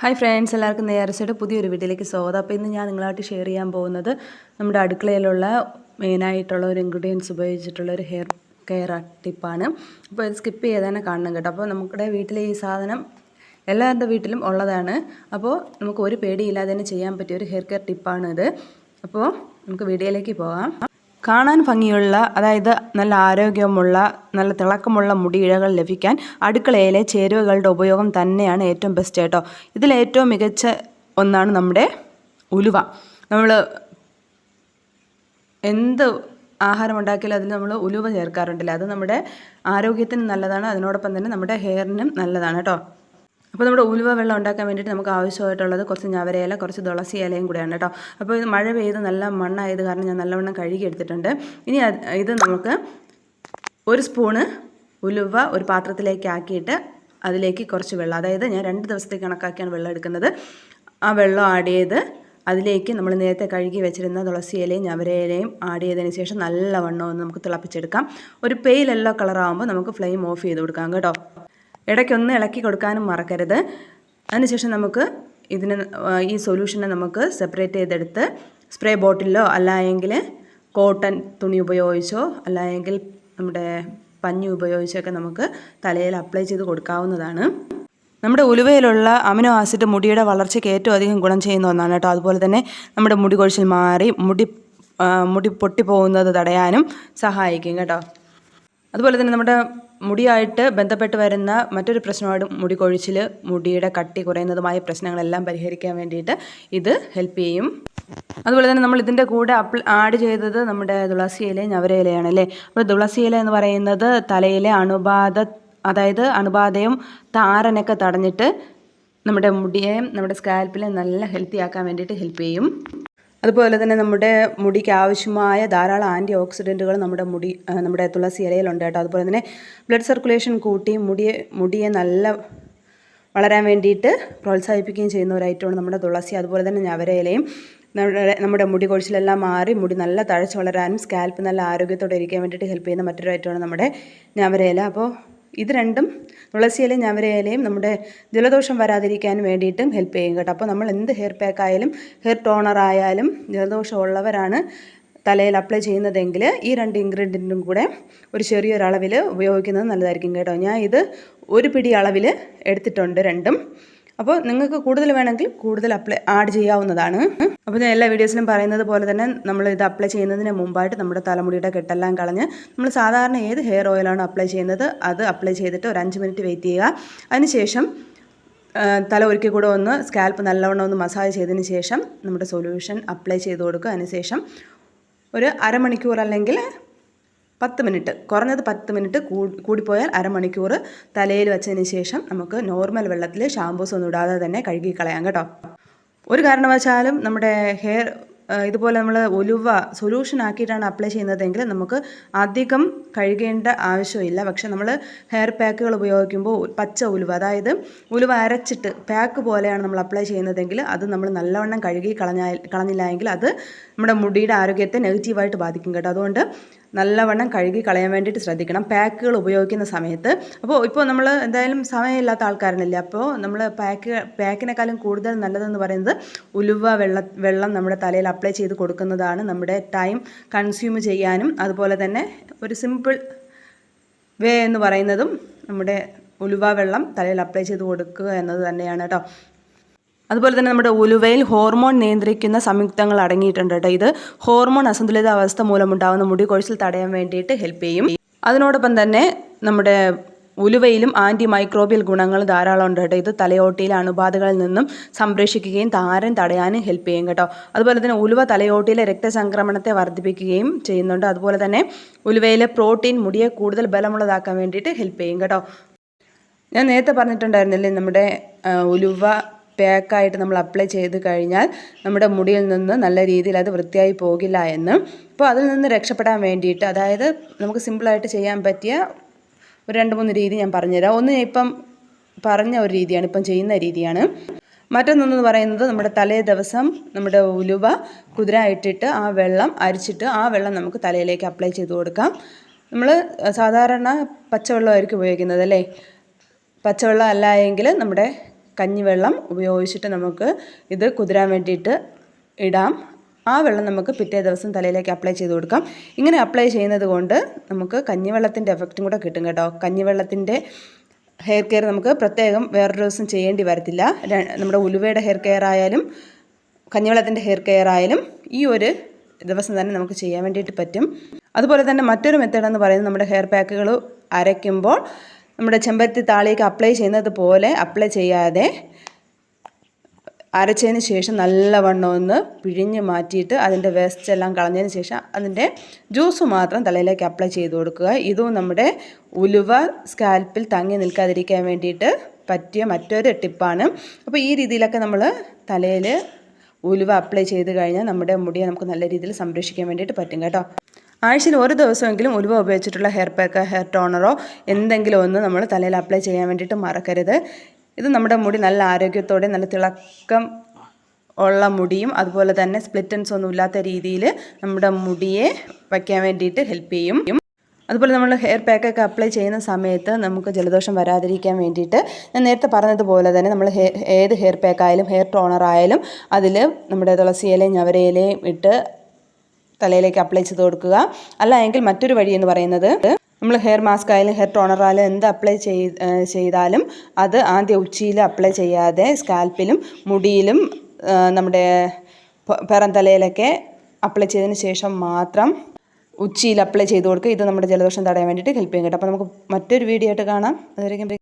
Hi friends എല്ലാവർക്കും നേരസയുടെ പുതിയൊരു വീട്ടിലേക്ക് സ്വാഗതം. അപ്പോൾ ഇന്ന് ഞാൻ നിങ്ങളായിട്ട് ഷെയർ ചെയ്യാൻ പോകുന്നത് നമ്മുടെ അടുക്കളയിലുള്ള മെയിനായിട്ടുള്ള ഒരു ഇൻഗ്രീഡിയൻസ് ഉപയോഗിച്ചിട്ടുള്ള ഒരു ഹെയർ കെയർ ടിപ്പാണ് അപ്പോൾ ഇത് സ്കിപ്പ് ചെയ്ത് തന്നെ കാണണം കേട്ടോ. അപ്പോൾ നമ്മുടെ വീട്ടിലെ ഈ സാധനം എല്ലാവരുടെ വീട്ടിലും ഉള്ളതാണ്. അപ്പോൾ നമുക്ക് ഒരു പേടിയില്ലാതെ തന്നെ ചെയ്യാൻ പറ്റിയ ഒരു ഹെയർ കെയർ ടിപ്പാണ് ഇത് അപ്പോൾ നമുക്ക് വീഡിയോയിലേക്ക് പോകാം. കാണാൻ ഭംഗിയുള്ള അതായത് നല്ല ആരോഗ്യമുള്ള നല്ല തിളക്കമുള്ള മുടിയിഴകൾ ലഭിക്കാൻ അടുക്കളയിലെ ചേരുവകളുടെ ഉപയോഗം തന്നെയാണ് ഏറ്റവും ബെസ്റ്റ് കേട്ടോ. ഇതിലേറ്റവും മികച്ച ഒന്നാണ് നമ്മുടെ ഉലുവ. നമ്മൾ എന്ത് ആഹാരം ഉണ്ടാക്കിയാലും അതിൽ നമ്മൾ ഉലുവ ചേർക്കാറുണ്ടല്ലോ? അത് നമ്മുടെ ആരോഗ്യത്തിന് നല്ലതാണ്. അതിനോടൊപ്പം തന്നെ നമ്മുടെ ഹെയറിനും നല്ലതാണ് കേട്ടോ. അപ്പോൾ നമ്മുടെ ഉലുവ വെള്ളം ഉണ്ടാക്കാൻ വേണ്ടിയിട്ട് നമുക്ക് ആവശ്യമായിട്ടുള്ളത് കുറച്ച് ഞവരയില കുറച്ച് തുളസി ഇലയും കൂടെയാണ് കേട്ടോ. അപ്പോൾ ഇത് മഴ പെയ്ത് നല്ല മണ്ണായത് കാരണം ഞാൻ നല്ലവണ്ണം കഴുകി എടുത്തിട്ടുണ്ട്. ഇനി ഇത് നമുക്ക് ഒരു സ്പൂണ് ഉലുവ ഒരു പാത്രത്തിലേക്ക് ആക്കിയിട്ട് അതിലേക്ക് കുറച്ച് വെള്ളം അതായത് ഞാൻ രണ്ട് ദിവസത്തേക്ക് കണക്കാക്കിയാണ് വെള്ളം എടുക്കുന്നത്. ആ വെള്ളം ആഡ് ചെയ്ത് അതിലേക്ക് നമ്മൾ നേരത്തെ കഴുകി വെച്ചിരുന്ന തുളസി ഇലയും ഞവരയിലയും ആഡ് ചെയ്തതിന് ശേഷം നല്ലവണ്ണം ഒന്ന് നമുക്ക് തിളപ്പിച്ചെടുക്കാം. ഒരു പെയിൽ യെല്ലോ കളറാകുമ്പോൾ നമുക്ക് ഫ്ലെയിം ഓഫ് ചെയ്ത് കൊടുക്കാം കേട്ടോ. ഇടയ്ക്കൊന്ന് ഇളക്കി കൊടുക്കാനും മറക്കരുത്. അതിനുശേഷം നമുക്ക് ഇതിനെ ഈ സൊല്യൂഷനെ നമുക്ക് സെപ്പറേറ്റ് ചെയ്തെടുത്ത് സ്പ്രേ ബോട്ടിലോ അല്ലായെങ്കിൽ കോട്ടൺ തുണി ഉപയോഗിച്ചോ അല്ലായെങ്കിൽ നമ്മുടെ പഞ്ഞി ഉപയോഗിച്ചൊക്കെ നമുക്ക് തലയിൽ അപ്ലൈ ചെയ്ത് കൊടുക്കാവുന്നതാണ്. നമ്മുടെ ഉലുവയിലുള്ള അമിനോ ആസിഡ് മുടിയുടെ വളർച്ചയ്ക്ക് ഏറ്റവും അധികം ഗുണം ചെയ്യുന്ന ഒന്നാണ് കേട്ടോ. അതുപോലെ തന്നെ നമ്മുടെ മുടി കൊഴിച്ചിൽ മാറി മുടി മുടി പൊട്ടിപ്പോകുന്നത് തടയാനും സഹായിക്കും കേട്ടോ. അതുപോലെ തന്നെ നമ്മുടെ മുടിയായിട്ട് ബന്ധപ്പെട്ട് വരുന്ന മറ്റൊരു പ്രശ്നമാണ് മുടി കൊഴിച്ചിൽ മുടിയുടെ കട്ടി കുറയുന്നതുമായ പ്രശ്നങ്ങളെല്ലാം പരിഹരിക്കാൻ വേണ്ടിയിട്ട് ഇത് ഹെൽപ്പ് ചെയ്യും. അതുപോലെ തന്നെ നമ്മൾ ഇതിന്റെ കൂടെ അപ്ല ആഡ് ചെയ്തത് നമ്മുടെ തുളസി ഇല ഞവരയിലയാണ് അല്ലേ? അപ്പോൾ തുളസി ഇല എന്ന് പറയുന്നത് തലയിലെ അണുബാധ അതായത് അണുബാധയും താരനൊക്കെ തടഞ്ഞിട്ട് നമ്മുടെ മുടിയെ നമ്മുടെ സ്കാൽപ്പിനെ നല്ല ഹെൽത്തി ആക്കാൻ വേണ്ടിയിട്ട് ഹെൽപ്പ് ചെയ്യും. അതുപോലെ തന്നെ നമ്മുടെ മുടിക്ക് ആവശ്യമായ ധാരാളം ആന്റി ഓക്സിഡന്റുകൾ നമ്മുടെ മുടി നമ്മുടെ തുളസി ഇലയിലുണ്ട് കേട്ടോ. അതുപോലെ തന്നെ ബ്ലഡ് സർക്കുലേഷൻ കൂട്ടി മുടിയെ മുടിയെ നല്ല വളരാൻ വേണ്ടിയിട്ട് പ്രോത്സാഹിപ്പിക്കുകയും ചെയ്യുന്ന ഒരു ഐറ്റമാണ് നമ്മുടെ തുളസി. അതുപോലെ തന്നെ ഞവരയിലയും നമ്മുടെ നമ്മുടെ മുടി കൊഴിച്ചിലെല്ലാം മാറി മുടി നല്ല തഴച്ച് വളരാനും സ്കാൽപ്പ് നല്ല ആരോഗ്യത്തോടെ ഇരിക്കാൻ വേണ്ടിയിട്ട് ഹെൽപ്പ് ചെയ്യുന്ന മറ്റൊരു ഐറ്റമാണ് നമ്മുടെ ഞവരയില അപ്പോൾ ഇത് രണ്ടും തുളസിയിലയും ഞവരയിലയും നമ്മുടെ ജലദോഷം വരാതിരിക്കാൻ വേണ്ടിയിട്ടും ഹെൽപ്പ് ചെയ്യും കേട്ടോ. അപ്പോൾ നമ്മൾ എന്ത് ഹെയർ പാക്ക് ആയാലും ഹെയർ ടോണർ ആയാലും ജലദോഷം ഉള്ളവരാണ് തലയിൽ അപ്ലൈ ചെയ്യുന്നതെങ്കിൽ ഈ രണ്ട് ഇൻഗ്രീഡിയന്റും കൂടെ ഒരു ചെറിയൊരളവിൽ ഉപയോഗിക്കുന്നത് നല്ലതായിരിക്കും കേട്ടോ. ഞാൻ ഇത് ഒരു പിടി അളവിൽ എടുത്തിട്ടുണ്ട് രണ്ടും. അപ്പോൾ നിങ്ങൾക്ക് കൂടുതൽ വേണമെങ്കിൽ കൂടുതൽ അപ്ലൈ ആഡ് ചെയ്യാവുന്നതാണ്. അപ്പോൾ ഞാൻ എല്ലാ വീഡിയോസിലും പറയുന്നത് പോലെ തന്നെ നമ്മൾ ഇത് അപ്ലൈ ചെയ്യുന്നതിന് മുമ്പായിട്ട് നമ്മുടെ തലമുടിയുടെ കെട്ടെല്ലാം കളഞ്ഞ് നമ്മൾ സാധാരണ ഏത് ഹെയർ ഓയിലാണ് അപ്ലൈ ചെയ്യുന്നത് അത് അപ്ലൈ ചെയ്തിട്ട് ഒരു അഞ്ച് മിനിറ്റ് വെയിറ്റ് ചെയ്യുക. അതിനുശേഷം തല ഒരിക്കൽ കൂടെ ഒന്ന് സ്കാൽപ്പ് നല്ലവണ്ണം ഒന്ന് മസാജ് ചെയ്തതിന് ശേഷം നമ്മുടെ സൊല്യൂഷൻ അപ്ലൈ ചെയ്ത് കൊടുക്കുക. അതിനുശേഷം ഒരു അരമണിക്കൂർ അല്ലെങ്കിൽ പത്ത് മിനിറ്റ് കുറഞ്ഞത് പത്ത് മിനിറ്റ് കൂടിപ്പോയാൽ അരമണിക്കൂർ തലയിൽ വെച്ചതിന് ശേഷം നമുക്ക് നോർമൽ വെള്ളത്തിൽ ഷാംപൂസ് ഒന്നും ഇടാതെ തന്നെ കഴുകി കളയാം കേട്ടോ. ഒരു കാരണവശാലും നമ്മുടെ ഹെയർ ഇതുപോലെ നമ്മൾ ഒലുവ സൊല്യൂഷൻ ആക്കിയിട്ടാണ് അപ്ലൈ ചെയ്യുന്നതെങ്കിൽ നമുക്ക് അധികം കഴുകേണ്ട ആവശ്യമില്ല. പക്ഷെ നമ്മൾ ഹെയർ പാക്കുകൾ ഉപയോഗിക്കുമ്പോൾ പച്ച ഉലുവ അതായത് ഉലുവ അരച്ചിട്ട് പാക്ക് പോലെയാണ് നമ്മൾ അപ്ലൈ ചെയ്യുന്നതെങ്കിൽ അത് നമ്മൾ നല്ലവണ്ണം കഴുകി കളഞ്ഞാൽ കളഞ്ഞില്ല എങ്കിൽ അത് നമ്മുടെ മുടിയുടെ ആരോഗ്യത്തെ നെഗറ്റീവായിട്ട് ബാധിക്കും കേട്ടോ. അതുകൊണ്ട് നല്ലവണ്ണം കഴുകി കളയാൻ വേണ്ടിയിട്ട് ശ്രദ്ധിക്കണം. പാക്കുകൾ ഉപയോഗിക്കുന്ന സമയത്ത്. അപ്പോൾ ഇപ്പോൾ നമ്മൾ എന്തായാലും സമയമില്ലാത്ത ആൾക്കാരനല്ലേ? അപ്പോൾ നമ്മൾ പാക്ക് പാക്കിനേക്കാളും കൂടുതൽ നല്ലതെന്ന് പറയുന്നത് ഉലുവ വെള്ള വെള്ളം നമ്മുടെ തലയിൽ അപ്ലൈ ചെയ്ത് കൊടുക്കുന്നതാണ് നമ്മുടെ ടൈം കൺസ്യൂം ചെയ്യാനും അതുപോലെ തന്നെ ഒരു സിമ്പിൾ വേ എന്ന് പറയുന്നതും നമ്മുടെ ഉലുവ വെള്ളം തലയിൽ അപ്ലൈ ചെയ്ത് കൊടുക്കുക എന്നത് തന്നെയാണ് കേട്ടോ. അതുപോലെ തന്നെ നമ്മുടെ ഉലുവയിൽ ഹോർമോൺ നിയന്ത്രിക്കുന്ന സംയുക്തങ്ങൾ അടങ്ങിയിട്ടുണ്ട് കേട്ടോ. ഇത് ഹോർമോൺ അസന്തുലിതാവസ്ഥ മൂലമുണ്ടാകുന്ന മുടി കൊഴിച്ചിൽ തടയാൻ വേണ്ടിയിട്ട് ഹെൽപ്പ് ചെയ്യും. അതിനോടൊപ്പം തന്നെ നമ്മുടെ ഉലുവയിലും ആന്റി മൈക്രോബിയൽ ഗുണങ്ങൾ ധാരാളം ഉണ്ട് കേട്ടോ. ഇത് തലയോട്ടിയിലെ അണുബാധകളിൽ നിന്നും സംരക്ഷിക്കുകയും താരൻ തടയാനും ഹെൽപ്പ് ചെയ്യും കേട്ടോ. അതുപോലെ തന്നെ ഉലുവ തലയോട്ടിയിലെ രക്തസംക്രമണത്തെ വർദ്ധിപ്പിക്കുകയും ചെയ്യുന്നുണ്ട്. അതുപോലെ തന്നെ ഉലുവയിലെ പ്രോട്ടീൻ മുടിയെ കൂടുതൽ ബലമുള്ളതാക്കാൻ വേണ്ടിയിട്ട് ഹെൽപ്പ് ചെയ്യും കേട്ടോ. ഞാൻ നേരത്തെ പറഞ്ഞിട്ടുണ്ടായിരുന്നില്ലേ നമ്മുടെ ഉലുവ പാക്കായിട്ട് നമ്മൾ അപ്ലൈ ചെയ്ത് കഴിഞ്ഞാൽ നമ്മുടെ മുടിയിൽ നിന്ന് നല്ല രീതിയിൽ അത് വൃത്തിയായി പോകില്ല എന്ന്. അപ്പോൾ അതിൽ നിന്ന് രക്ഷപ്പെടാൻ വേണ്ടിയിട്ട് അതായത് നമുക്ക് സിമ്പിളായിട്ട് ചെയ്യാൻ പറ്റിയ ഒരു രണ്ട് മൂന്ന് രീതി ഞാൻ പറഞ്ഞുതരാം. ഒന്ന് ഞാൻ ഇപ്പം പറഞ്ഞ ഒരു രീതിയാണ് ഇപ്പം ചെയ്യുന്ന രീതിയാണ്. മറ്റൊന്നെന്ന് പറയുന്നത് നമ്മുടെ തലേ ദിവസം നമ്മുടെ ഉലുവ കുതിര ഇട്ടിട്ട് ആ വെള്ളം അരിച്ചിട്ട് ആ വെള്ളം നമുക്ക് തലയിലേക്ക് അപ്ലൈ ചെയ്ത് കൊടുക്കാം. നമ്മൾ സാധാരണ പച്ചവെള്ളമായിരിക്കും ഉപയോഗിക്കുന്നത് അല്ലേ? പച്ചവെള്ളം അല്ല എങ്കിൽ നമ്മുടെ കഞ്ഞിവെള്ളം ഉപയോഗിച്ചിട്ട് നമുക്ക് ഇത് കുതിരാൻ വേണ്ടിയിട്ട് ഇടാം. ആ വെള്ളം നമുക്ക് പിറ്റേ ദിവസം തലയിലേക്ക് അപ്ലൈ ചെയ്ത് കൊടുക്കാം. ഇങ്ങനെ അപ്ലൈ ചെയ്യുന്നത് കൊണ്ട് നമുക്ക് കഞ്ഞിവെള്ളത്തിന്റെ എഫക്റ്റും കൂടെ കിട്ടും കേട്ടോ. കഞ്ഞിവെള്ളത്തിന്റെ ഹെയർ കെയർ നമുക്ക് പ്രത്യേകം വേറൊരു ദിവസം ചെയ്യേണ്ടി വരത്തില്ല. നമ്മുടെ ഉലുവയുടെ ഹെയർ കെയർ ആയാലും കഞ്ഞിവെള്ളത്തിന്റെ ഹെയർ കെയർ ആയാലും ഈ ഒരു ദിവസം തന്നെ നമുക്ക് ചെയ്യാൻ വേണ്ടിയിട്ട് പറ്റും. അതുപോലെ തന്നെ മറ്റൊരു മെത്തേഡ് എന്ന് പറയുന്നത് നമ്മുടെ ഹെയർ പാക്കുകൾ അരയ്ക്കുമ്പോൾ നമ്മുടെ ചെമ്പരത്തി താളിയൊക്കെ അപ്ലൈ ചെയ്യുന്നത് പോലെ അപ്ലൈ ചെയ്യാതെ അരച്ചതിന് ശേഷം നല്ലവണ്ണം ഒന്ന് പിഴിഞ്ഞ് മാറ്റിയിട്ട് അതിന്റെ വേസ്റ്റ് എല്ലാം കളഞ്ഞതിന് ശേഷം അതിന്റെ ജ്യൂസ് മാത്രം തലയിലേക്ക് അപ്ലൈ ചെയ്ത് കൊടുക്കുക. ഇതും നമ്മുടെ ഉലുവ സ്കാൽപ്പിൽ തങ്ങി നിൽക്കാതിരിക്കാൻ വേണ്ടിയിട്ട് പറ്റിയ മറ്റൊരു ടിപ്പാണ് അപ്പോൾ ഈ രീതിയിലൊക്കെ നമ്മൾ തലയിൽ ഉലുവ അപ്ലൈ ചെയ്ത് കഴിഞ്ഞാൽ നമ്മുടെ മുടിയെ നമുക്ക് നല്ല രീതിയിൽ സംരക്ഷിക്കാൻ വേണ്ടിയിട്ട് പറ്റും കേട്ടോ. ആഴ്ചയിൽ ഒരു ദിവസമെങ്കിലും ഉലുവ ഉപയോഗിച്ചിട്ടുള്ള ഹെയർ പാക്ക് ഹെയർ ടോണറോ എന്തെങ്കിലും ഒന്ന് നമ്മൾ തലയിൽ അപ്ലൈ ചെയ്യാൻ വേണ്ടിയിട്ട് മറക്കരുത്. ഇത് നമ്മുടെ മുടി നല്ല ആരോഗ്യത്തോടെ നല്ല തിളക്കം ഉള്ള മുടിയും അതുപോലെ തന്നെ സ്പ്ലിറ്റൻസ് ഒന്നും ഇല്ലാത്ത രീതിയിൽ നമ്മുടെ മുടിയെ വയ്ക്കാൻ വേണ്ടിയിട്ട് ഹെൽപ്പ് ചെയ്യും. അതുപോലെ നമ്മൾ ഹെയർ പാക്കൊക്കെ അപ്ലൈ ചെയ്യുന്ന സമയത്ത് നമുക്ക് ജലദോഷം വരാതിരിക്കാൻ വേണ്ടിയിട്ട് ഞാൻ നേരത്തെ പറഞ്ഞതുപോലെ തന്നെ നമ്മൾ ഏത് ഹെയർ പാക്കായാലും ഹെയർ ടോണർ ആയാലും അതിൽ നമ്മുടെ തുളസി ഞവരയിലയും ഇട്ട് തലയിലേക്ക് അപ്ലൈ ചെയ്ത് കൊടുക്കുക. അല്ല എങ്കിൽ മറ്റൊരു വഴി എന്ന് പറയുന്നത് നമ്മൾ ഹെയർ മാസ്ക് ആയാലും ഹെയർ ടോണർ ആയാലും എന്ത് അപ്ലൈ ചെയ് ചെയ്താലും അത് ആദ്യം ഉച്ചിയിൽ അപ്ലൈ ചെയ്യാതെ സ്കാൽപ്പിലും മുടിയിലും നമ്മുടെ തലയിലൊക്കെ അപ്ലൈ ചെയ്തതിന് ശേഷം മാത്രം ഉച്ചിയിൽ അപ്ലൈ ചെയ്ത് കൊടുക്കുക. ഇത് നമ്മുടെ ജലദോഷം തടയാൻ വേണ്ടിയിട്ട് ഹെൽപ്പ് ചെയ്യും കേട്ടോ. അപ്പോൾ നമുക്ക് മറ്റൊരു വീഡിയോ ആയിട്ട് കാണാം. അതുവരെയും